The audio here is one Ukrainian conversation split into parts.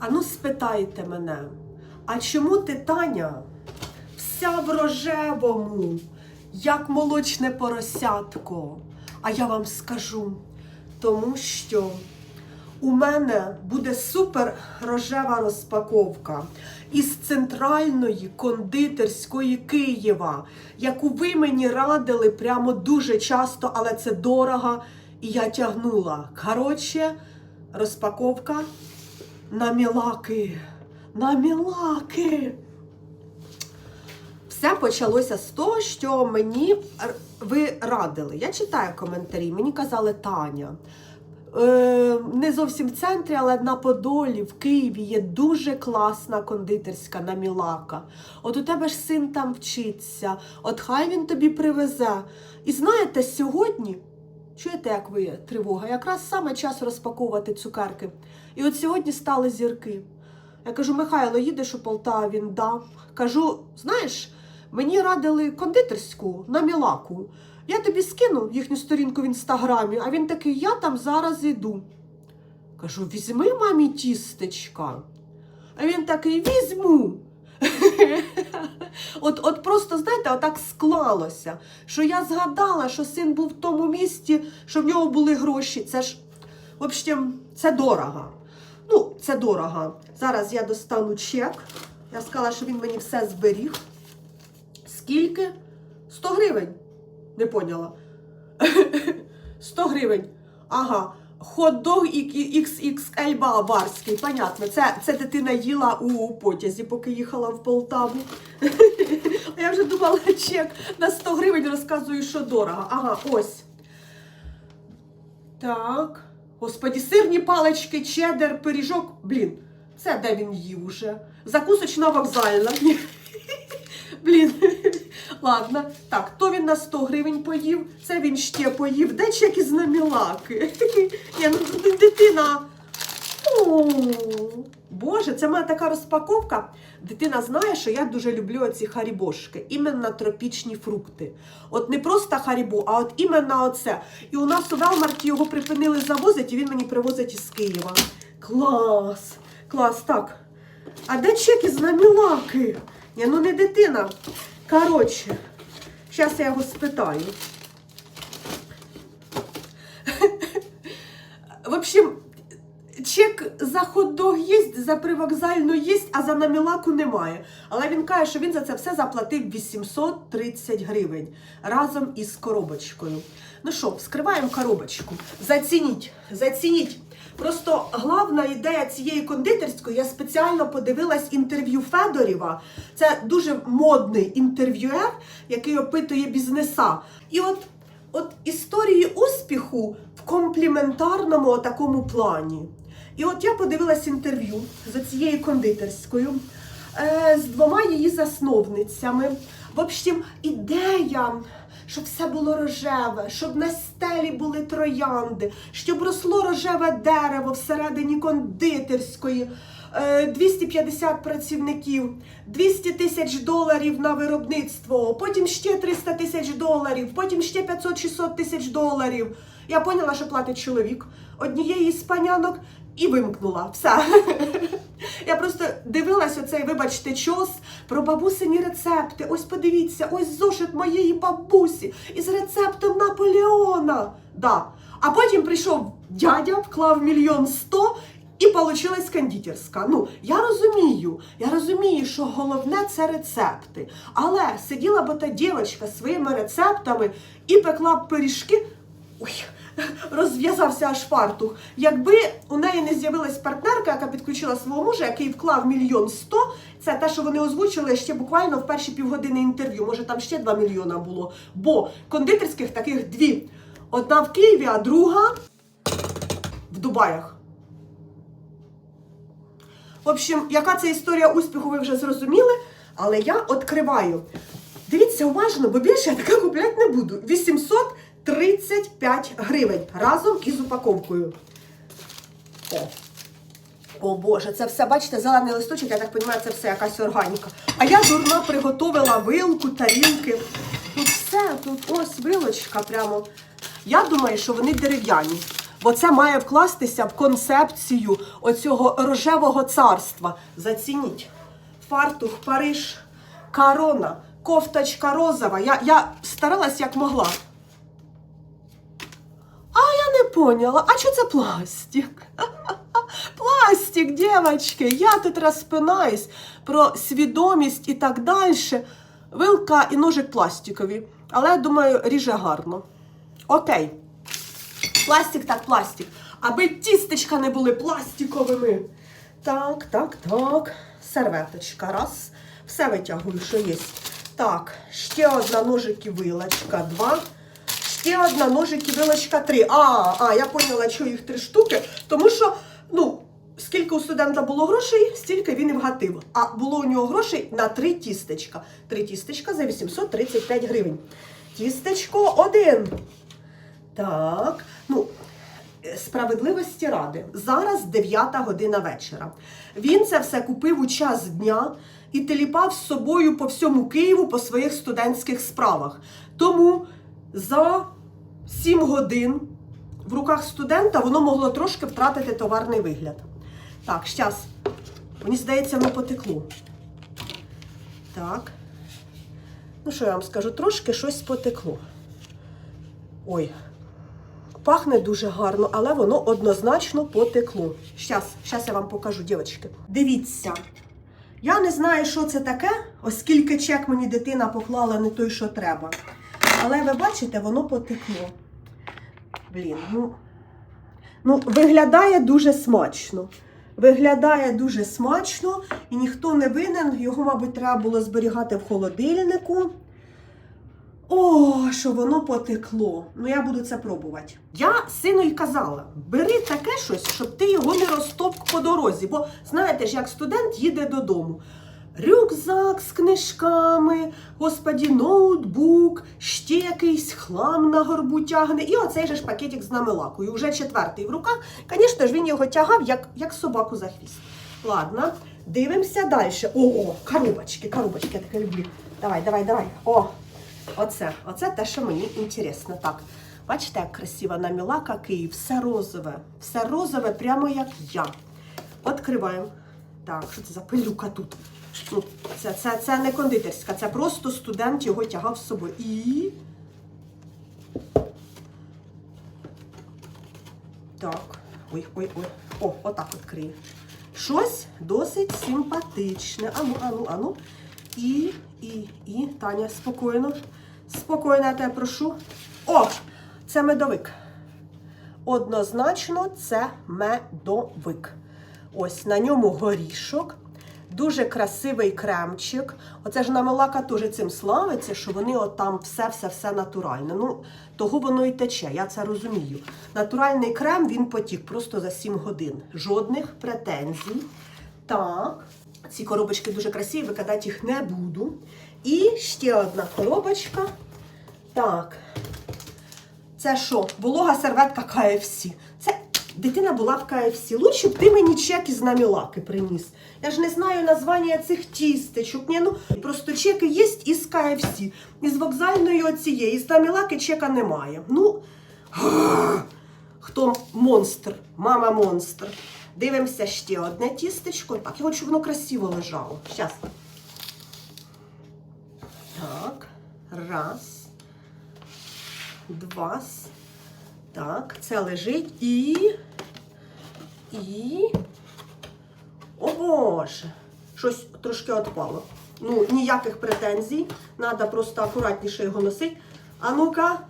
Ану, спитайте мене, а чому ти, Таня, вся в рожевому, як молочне поросятко? А я вам скажу, тому що у мене буде супер рожева розпаковка із центральної кондитерської Києва, яку ви мені радили прямо дуже часто, але це дорого, і я тягнула. Коротше, розпаковка на мілаки. На мілаки. Все почалося з того, що мені ви радили. Я читаю коментарі, мені казали Таня. Е, не зовсім в центрі, але на Подолі, в Києві є дуже класна кондитерська на Мілака. От у тебе ж син там вчиться, от хай він тобі привезе. І знаєте, сьогодні, чуєте, як ви тривога, якраз саме час розпаковувати цукерки. І от сьогодні стали зірки. Я кажу, Михайло, їдеш у Полтаву? Він да. Кажу, знаєш, мені радили кондитерську на Мілаку. Я тобі скину їхню сторінку в інстаграмі, а він такий, я там зараз іду. Кажу, візьми мамі тістечка. А він такий, візьму. От, от просто, знаєте, отак склалося, що я згадала, що син був в тому місті, що в нього були гроші. Це ж, в общем, це дорого. Це дорого. Зараз я достану чек. Я сказала, що він мені все зберіг. Скільки? 100 гривень. Не поняла. 100 гривень. Ага. Хот-дог XXL баварський. Понятно. Це, це дитина їла у потязі, поки їхала в Полтаву. Я вже думала, чек на 100 гривень розказую, що дорого. Ага, ось. Так. Господі, сирні палички, чедер, пиріжок. Блін, це де він їв уже? Закусочна вокзальна. Блін. Ладно. Так, то він на 100 гривень поїв, це він ще поїв. Де чек із намілаки? Ну дитина. Боже, це мене така розпаковка. Дитина знає, що я дуже люблю оці харібошки, іменно тропічні фрукти. От не просто харібо, а от іменно оце. І у нас у Велмарті його припинили завозити, і він мені привозить із Києва. Клас! Клас, так. А де чек із намілаки? Ні, ну не дитина. Коротше, зараз я його спитаю. В общем, чек за хот-дог є, за привокзальну є, а за намілаку немає. Але він каже, що він за це все заплатив 830 гривень разом із коробочкою. Ну що, вскриваємо коробочку. Зацініть, зацініть. Просто головна ідея цієї кондитерської, я спеціально подивилась інтерв'ю Федорєва. Це дуже модний інтерв'юер, який опитує бізнеса. І от, от історії успіху в компліментарному такому плані. І от я подивилась інтерв'ю за цією кондитерською е, з двома її засновницями. В общем, ідея, щоб все було рожеве, щоб на стелі були троянди, щоб росло рожеве дерево всередині кондитерської. е, 250 працівників, 200 тисяч доларів на виробництво, потім ще 300 тисяч доларів, потім ще 500-600 тисяч доларів. Я поняла, що платить чоловік однієї з панянок і вимкнула. Все. Я просто дивилась оцей, вибачте, чос про бабусині рецепти. Ось подивіться, ось зошит моєї бабусі із рецептом Наполеона. Да. А потім прийшов дядя, вклав мільйон сто. І получилась кондитерська. Ну, я розумію, я розумію, що головне це рецепти. Але сиділа б та дівчинка своїми рецептами і пекла б пиріжки. Ой, розв'язався аж фартух. Якби у неї не з'явилась партнерка, яка підключила свого мужа, який вклав мільйон сто, це те, що вони озвучили ще буквально в перші півгодини інтерв'ю. Може, там ще 2 мільйона було. Бо кондитерських таких дві. Одна в Києві, а друга в Дубаях. В общем, яка це історія успіху, ви вже зрозуміли, але я відкриваю. Дивіться уважно, бо більше я така купляти не буду. 835 гривень разом із упаковкою. О. О Боже, це все, бачите, зелений листочок, я так розумію, це все якась органіка. А я дурна приготувала вилку, тарілки. Тут все, тут ось вилочка прямо. Я думаю, що вони дерев'яні. Бо це має вкластися в концепцію оцього рожевого царства. Зацініть. Фартух, Париж, корона, кофточка розова. Я, я старалась як могла. Поняла, а що це пластик? Пластик, дівчатки, я тут розпинаюсь про свідомість і так далі. Вилка і ножик пластикові, але я думаю, ріже гарно. Окей. Пластик так пластик. Аби тістечка не були пластиковими. Так, так, так. Серветочка. Раз. Все витягую, що є. Так, ще одна ножик і вилочка. Два. Ще одна ножик і вилочка три. А, а, я поняла, що їх три штуки. Тому що, ну, скільки у студента було грошей, стільки він і вгатив. А було у нього грошей на три тістечка. Три тістечка за 835 гривень. Тістечко один. Так, ну, справедливості ради. Зараз 9 година вечора. Він це все купив у час дня і теліпав з собою по всьому Києву по своїх студентських справах. Тому за 7 годин в руках студента воно могло трошки втратити товарний вигляд. Так, щас. Мені здається, воно потекло. Так. Ну, що я вам скажу, трошки щось потекло. Ой, Пахне дуже гарно, але воно однозначно потекло. Щас, щас я вам покажу, дівчатки. Дивіться. Я не знаю, що це таке, оскільки чек мені дитина поклала не той, що треба. Але ви бачите, воно потекло. Блін, ну. Ну, виглядає дуже смачно. Виглядає дуже смачно, і ніхто не винен. Його, мабуть, треба було зберігати в холодильнику. О, що воно потекло. Ну, я буду це пробувати. Я сину й казала: бери таке щось, щоб ти його не розтопк по дорозі. Бо знаєте ж, як студент їде додому. Рюкзак з книжками, господі, ноутбук, ще якийсь хлам на горбу тягне, і оцей же ж пакетик з намилакою. Уже четвертий в руках. Звісно ж, він його тягав, як, як собаку за хвіст. Ладно, дивимося далі. О, коробочки, коробочки, я таке люблю. Давай, давай, давай. О, Оце, оце те, що мені інтересно. Так, бачите, як красиво намілака Київ, все розове, все розове, прямо як я. Відкриваємо. Так, що це за пилюка тут? Ну, це, це, це не кондитерська, це просто студент його тягав з собою. І. Так. Ой, ой, ой. О, отак відкрию. Щось досить симпатичне. Ану, ану, ану. І, і, і, Таня, спокійно. Спокійно, я тебе прошу. О! Це медовик. Однозначно, це медовик. Ось на ньому горішок. Дуже красивий кремчик. Оце ж намилака теж цим славиться, що вони от там все-все-все натуральне. Ну, того воно і тече, я це розумію. Натуральний крем він потік просто за 7 годин. Жодних претензій. Так, ці коробочки дуже красиві, викидати їх не буду. І ще одна коробочка. Так. Це що? Волога серветка KFC. Це дитина була в KFC. Лучше б ти мені чек із намілаки приніс. Я ж не знаю названня цих тістечок. Ні, ну, просто чеки є із KFC. Із вокзальної оцієї. З намілаки чека немає. Ну, хто монстр? Мама монстр. Дивимося ще одне тістечко. Так, я хочу, щоб воно красиво лежало. Щас. Так, раз. Два. Так, це лежить і. І. О Боже! Щось трошки відпало. Ну, ніяких претензій. Треба просто акуратніше його носити. А ну-ка.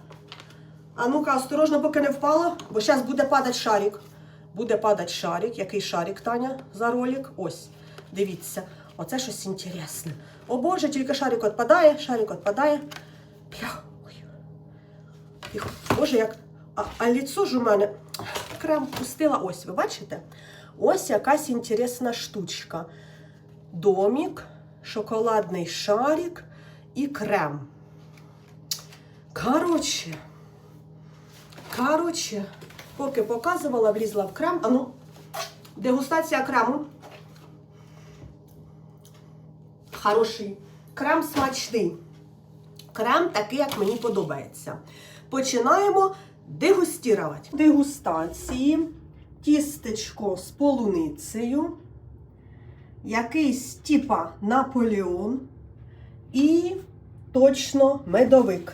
А ну-ка, осторожно, поки не впало, бо зараз буде падати шарик. Буде падати шарик. Який шарик, Таня, за ролик? Ось. Дивіться. Оце щось інтересне. О Боже, тільки шарик відпадає, шарик відпадає. Боже, як. А, а ліцо ж у мене крем пустила. Ось, ви бачите? Ось якась інтересна штучка. Домік, шоколадний шарик і крем. Коротше. Коротше, поки показувала, влізла в крем. А ну, дегустація крему. Хороший. Крем смачний. Крем такий, як мені подобається. Починаємо дегустувати. Дегустації, тістечко з полуницею, якийсь типа Наполеон і точно медовик.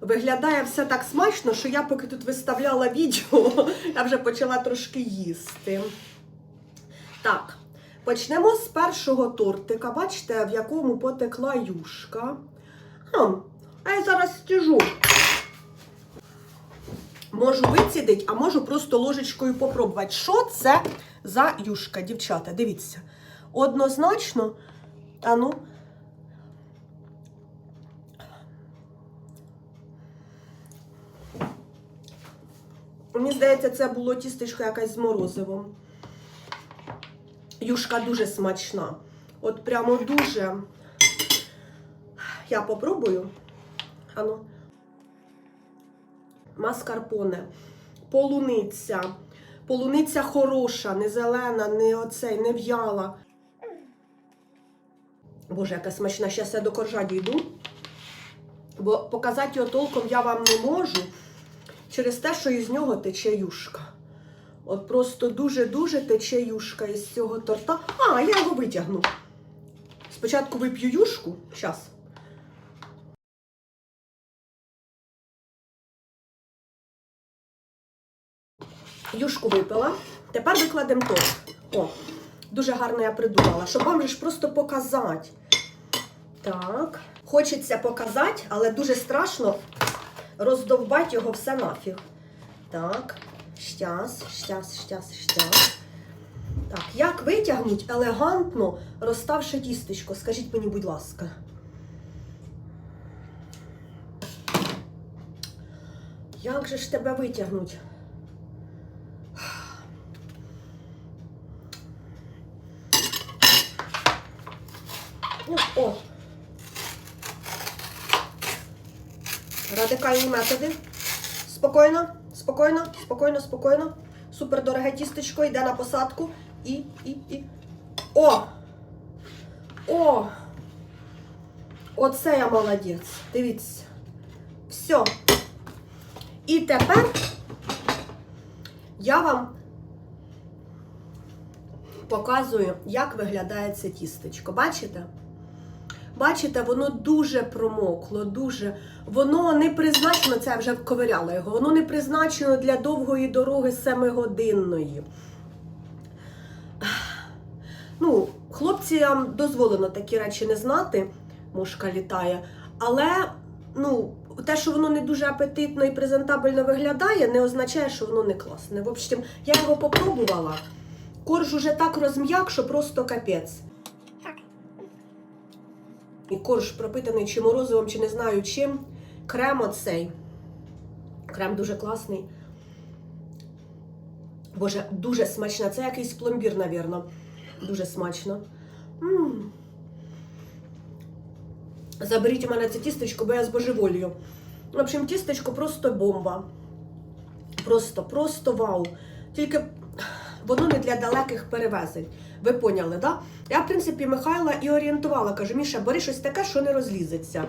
Виглядає все так смачно, що я поки тут виставляла відео, я вже почала трошки їсти. Так, почнемо з першого тортика. Бачите, в якому потекла юшка. Хм, а я зараз стіжу. Можу вицідити, а можу просто ложечкою попробувати. Що це за юшка, дівчата? Дивіться. Однозначно, а ну. Мені здається, це було тістечко якесь з морозивом. Юшка дуже смачна. От прямо дуже. Я попробую. Ану. Маскарпоне, полуниця. Полуниця хороша, не зелена, не оцей, не в'яла. Боже, яка смачна. Зараз я до коржа дійду. Бо показати його толком я вам не можу через те, що із нього тече юшка. От просто дуже-дуже тече юшка із цього торта. А, я його витягну. Спочатку вип'ю юшку. Зараз. Юшку випила. Тепер викладемо торт. О, дуже гарно я придумала, щоб вам ж просто показати. Так. Хочеться показати, але дуже страшно роздовбати його все нафіг. Так, щас, щас, щас, щас. Так, як витягнуть елегантно, розставши тістечко? Скажіть мені, будь ласка. Як же ж тебе витягнуть? Ну, о. Радикальні методи. Спокійно, спокійно, спокійно, спокійно. Супер дороге тістечко йде на посадку. І, і, і. О! О! Оце я молодець. Дивіться. Все. І тепер я вам показую, як виглядає це тістечко. Бачите? Бачите, воно дуже промокло, дуже. Воно не призначено, це я вже вковиряла його, воно не призначено для довгої дороги семигодинної. Ну, хлопцям дозволено такі речі не знати, мушка літає. Але, ну, те, що воно не дуже апетитно і презентабельно виглядає, не означає, що воно не класне. В общем, я його попробувала. Корж уже так розм'як, що просто капець. І корж пропитаний чи морозивом, чи не знаю чим. Крем оцей. Крем дуже класний. Боже, дуже смачно. Це якийсь пломбір, навірно. Дуже смачно. М. Заберіть у мене це тістечко, бо я збожеволію. В общем, тістечко просто бомба. Просто, просто вау. Тільки воно не для далеких перевезень. Ви поняли, да? Я, в принципі, Михайла і орієнтувала. Кажу, Міша, бери щось таке, що не розлізеться.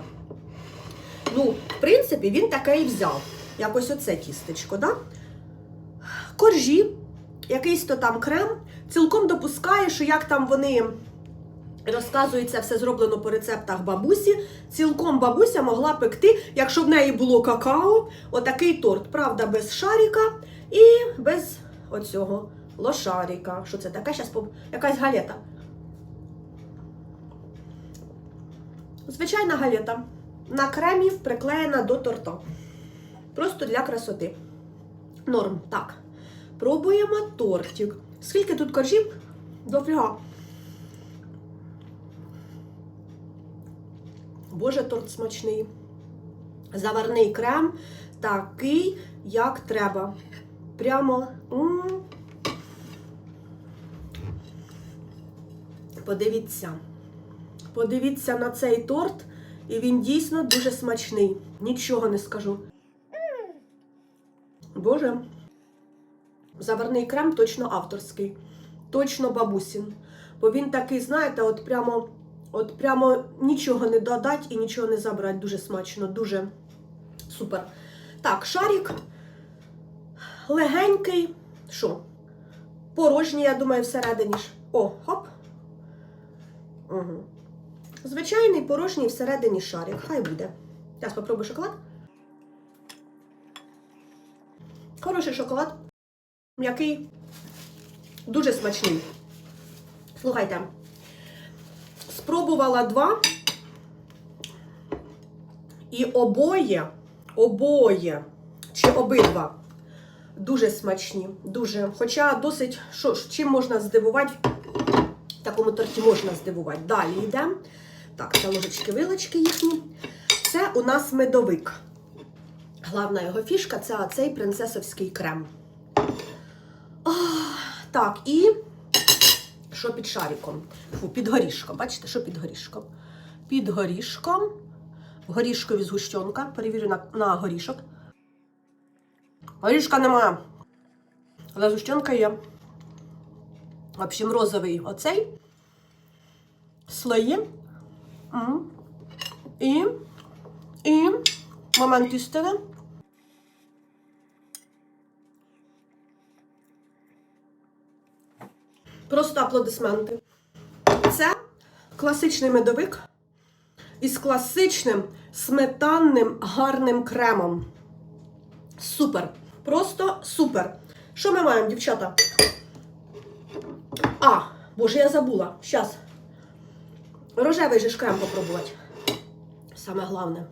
Ну, в принципі, він таке і взяв. Якось оце тістечко, да? Коржі, якийсь то там крем. Цілком допускає, що як там вони розказується, все зроблено по рецептах бабусі. Цілком бабуся могла пекти, якщо в неї було какао, отакий торт. Правда, без шаріка і без оцього лошаріка. Що це таке? Щас поб... якась галета. Звичайна галета. На кремі приклеєна до торта. Просто для красоти. Норм. Так. Пробуємо тортик. Скільки тут коржів? Дофіга. Боже, торт смачний. Заварний крем такий, як треба. Прямо. м Подивіться. Подивіться на цей торт, і він дійсно дуже смачний. Нічого не скажу. Боже. Заварний крем точно авторський, точно бабусін. Бо він такий, знаєте, от прямо, от прямо нічого не додать і нічого не забрати. Дуже смачно, дуже супер. Так, шарик. легенький, що? Порожній, я думаю, всередині ж. О, хоп. Угу. Звичайний порожній всередині шарик. Хай буде. Зараз попробую шоколад. Хороший шоколад. М'який. Дуже смачний. Слухайте. Спробувала два. І обоє, обоє, чи обидва дуже смачні. Дуже. Хоча досить, що чим можна здивувати, такому торті можна здивувати. Далі йдемо. Так, це ложечки вилочки їхні. Це у нас медовик. Главна його фішка це оцей принцесовський крем. Ах, так, і що під шариком? Фу, під горішком. Бачите, що під горішком? Під горішком. Горішкові згущенка. Перевірю на, на горішок. Горішка немає. Але згущенка є. В общем, розовий оцей. Слої. І. І. Момент істини. Просто аплодисменти. Це класичний медовик із класичним сметанним гарним кремом. Супер. Просто супер. Що ми маємо, дівчата? А, боже, я забула. Щас. Рожевий же ж крем попробувати. Саме головне.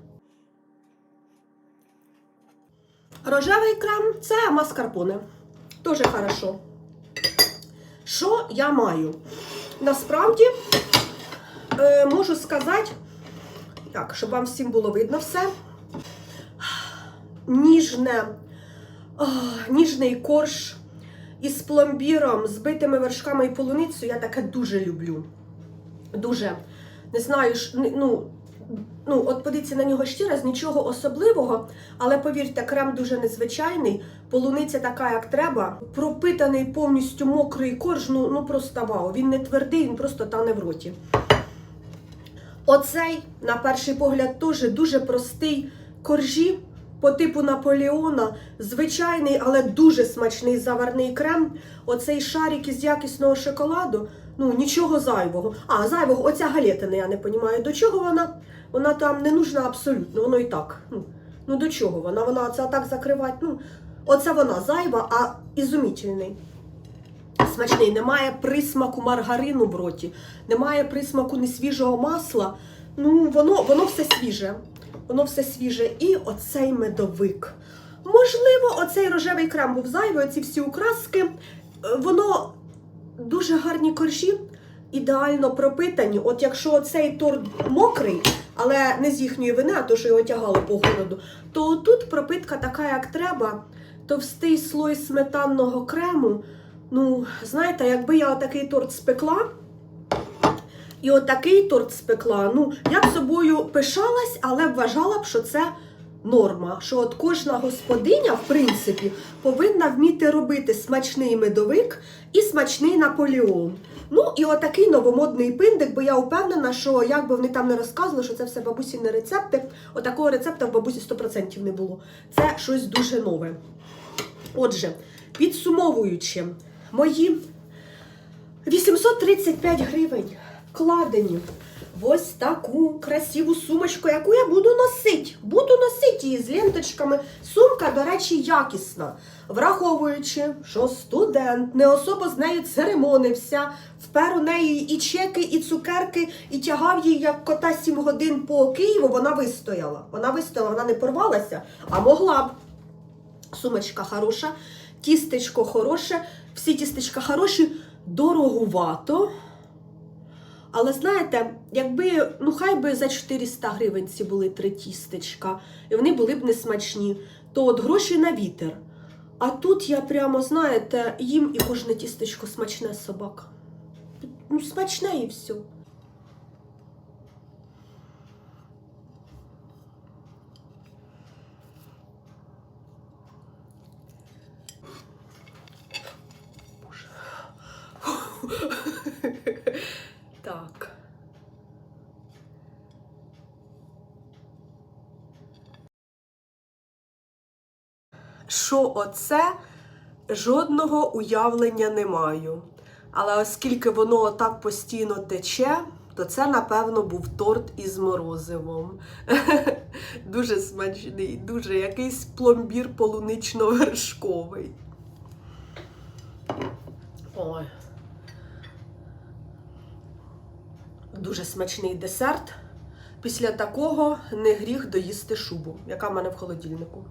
Рожевий крем це маскарпоне. Тоже хорошо. Що я маю? Насправді, е, можу сказати, так, щоб вам всім було видно все. Ніжне, о, ніжний корж із пломбіром, збитими вершками і полуницею. Я таке дуже люблю. Дуже. Не знаю, ну, ну, от подивіться на нього ще раз, нічого особливого, але повірте, крем дуже незвичайний, полуниця така, як треба. Пропитаний повністю мокрий корж, ну, ну просто вау. Він не твердий, він просто тане в роті. Оцей, на перший погляд, теж дуже простий коржі по типу Наполеона, звичайний, але дуже смачний заварний крем. Оцей шарик із якісного шоколаду. Ну, нічого зайвого. А, зайвого, оця галетина, я не розумію, до чого вона? Вона там не нужна абсолютно, воно і так. Ну, ну до чого вона? Вона це так закривати. Ну, оце вона зайва, а ізумітельний. Смачний, немає присмаку маргарину в роті, немає присмаку несвіжого масла. Ну, воно, воно все свіже. Воно все свіже. І оцей медовик. Можливо, оцей рожевий крем був зайвий, оці всі украски. Е, Воно дуже гарні коржі, ідеально пропитані. От якщо цей торт мокрий, але не з їхньої вини, а то, що його тягало по городу, то тут пропитка така, як треба. Товстий слой сметанного крему. Ну, знаєте, якби я отакий торт спекла, і отакий торт спекла, ну, я б собою пишалась, але вважала б, що це норма. Що от кожна господиня, в принципі, повинна вміти робити смачний медовик і смачний Наполеон. Ну, і отакий новомодний пиндик, бо я впевнена, що як би вони там не розказували, що це все бабусіні рецепти, отакого рецепта в бабусі 100% не було. Це щось дуже нове. Отже, підсумовуючи, мої 835 гривень вкладені в ось таку красиву сумочку, яку я буду носити. Буду носити її з ленточками. Сумка, до речі, якісна. Враховуючи, що студент не особо з нею церемонився, впер у неї і чеки, і цукерки, і тягав її як кота 7 годин по Києву, вона вистояла. Вона вистояла, вона не порвалася, а могла б. Сумочка хороша, тістечко хороше, всі тістечка хороші, дорогувато. Але знаєте, якби, ну хай би за 400 гривень ці були три тістечка, і вони були б не смачні, то от гроші на вітер. А тут я прямо, знаєте, їм і кожне тістечко смачне собака. Ну, смачне і все. Так. Що оце Жодного уявлення не маю. Але оскільки воно так постійно тече, то це, напевно, був торт із морозивом. Дуже смачний, дуже якийсь пломбір полунично-вершковий. Ой. Дуже смачний десерт. Після такого не гріх доїсти шубу, яка в мене в холодильнику.